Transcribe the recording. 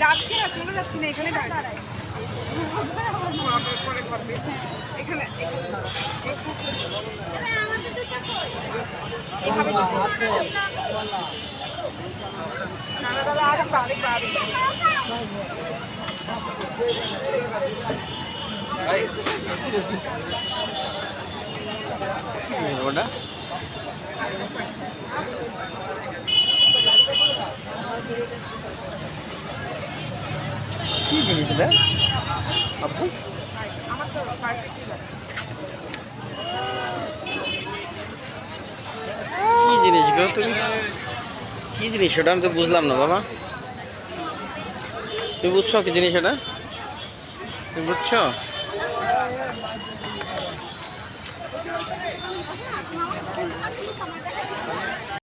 যাচ্ছি না চলে যাচ্ছি না এখানে করবে এখানে এভাবে ওটা কি জিনিস আপু আমার কি জিনিস গো তুমি? কি জিনিস ওটা আমি তো বুঝলাম না, বাবা। তুমি বুঝছ কি জিনিস এটা তুমি বুঝছ